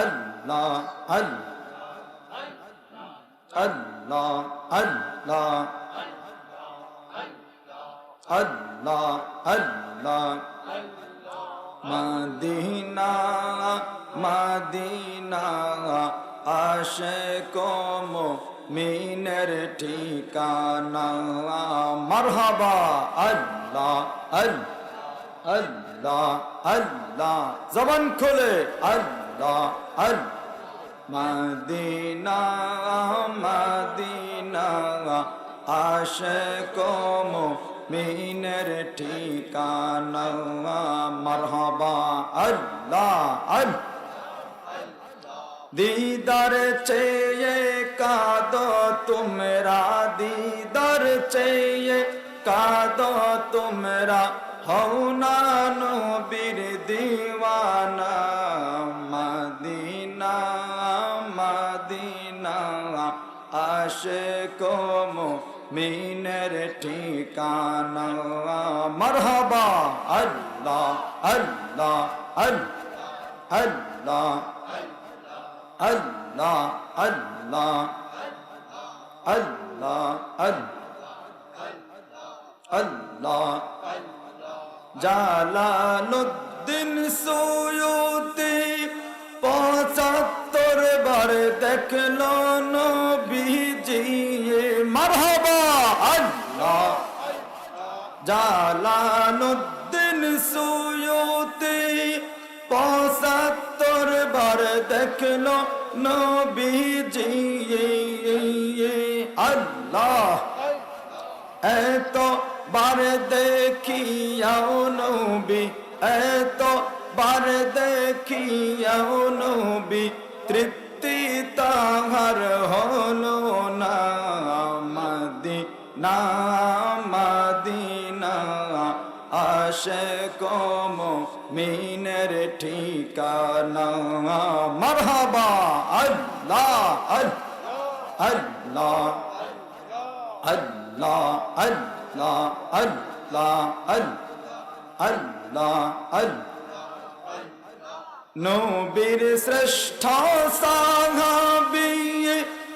আল্লাহ আল্লাহ আল্লাহ আল্লাহ আল্লাহ। Medina Medina আশে কম মিনের ঠিকানা। মারহাবা, আল্লাহ আল্লাহ আল্লাহ আল্লাহ। জবান খোলে, আল্লাহ। আল্লাহ মদিনা মদিনা আশে কম মিনের ঠিকানা, মারহাবা আল্লাহ আল্লাহ। দিদার চেয়ে কাদো তোমরা, দিদার চেয়ে কাদো তোমরা। হও না নবীর দিওয়ানা। মদিনা আশেক মিনের ঠিকানা। মরহবা আল্লাহ আল্লাহ আল্লাহ আল্লাহ আল্লাহ আল্লাহ আল্লাহ। জালালুদ্দিন সুয়ুতি দেখল নবীজি মারহাবা সুয়ুতি পঁচাত্তর বার দেখল নবীজি আল্লাহ। এত বার দেখিয়াও নবী এত বার দেখিয়াও মাদিনা আশে কম মিনের ঠিকানা মারহাবা আল্লাহ আল্লাহ আল্লাহ আল্লাহ আল্লাহ আল্লাহ আল্লাহ নবীর শ্রেষ্ঠ সাহাবী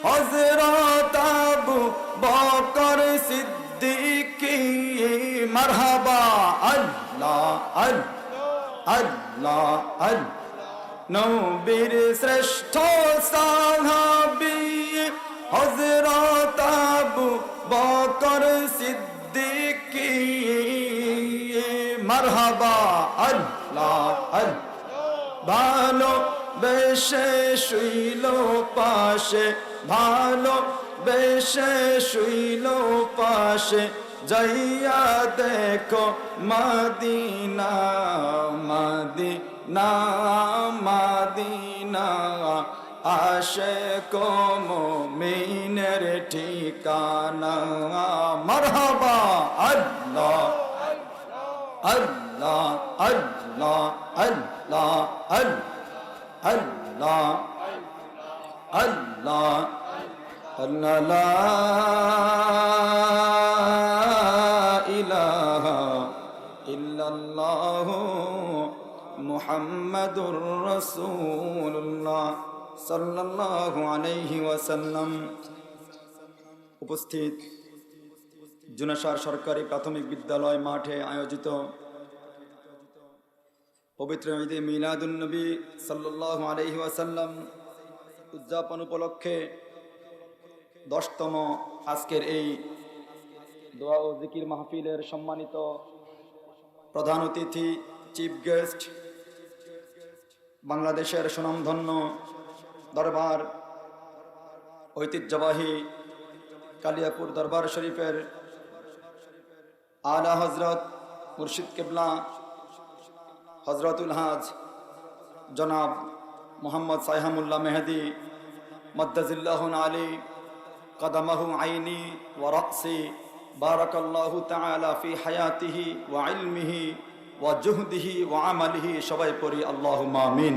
হযরত আবু বকর সিদ্দিকী, মারহাবা, আল্লাহ আল্লাহ আল্লাহ। নবীর শ্রেষ্ঠ সাহাবী হযরত আবু বকর সিদ্দিকী, মারহাবা, আল্লাহ আল্লাহ। ভালো বেশে শুইল পাশে, ভালো বেশে শুইল পাশে, যাইয়া দেখো মাদিনা মাদিনা মাদিনা। আশে কম মিনের ঠিকানা। মারহাবা, আল্লাহ আল্লাহ আল্লাহ আল্লাহ আল্লাহ আল্লাহ আল্লাহ। উপস্থিত জুনাসার সরকারি প্রাথমিক বিদ্যালয় মাঠে আয়োজিত পবিত্র ঈদে মিলাদুন্নবী সাল্লাল্লাহু আলাইহি ওয়াসাল্লাম উদযাপন উপলক্ষে দশতম আজকের এই দোয়া ও জিকির মাহফিলের সম্মানিত প্রধান অতিথি, চিফ গেস্ট, বাংলাদেশের সুনামধন্য দরবার ঐতিহ্যবাহী কালিয়াপুর দরবার শরীফের আলা হজরত মুর্শিদ কেবলা হজরতুল হাজ, জনাব মোহাম্মদ সাইহামুল্লাহ মেহেদি, মদ্দাজিল্লাহন আলী কদমাহু আইনি ও রক্সি বারাকাল্লাহু তাআলা ফি হায়াতিহি ওয়া ইলমিহি ওয়া জুহদিহি ওয়া আমালিহি, সবাই পড়ি আল্লাহুম্মা আমিন।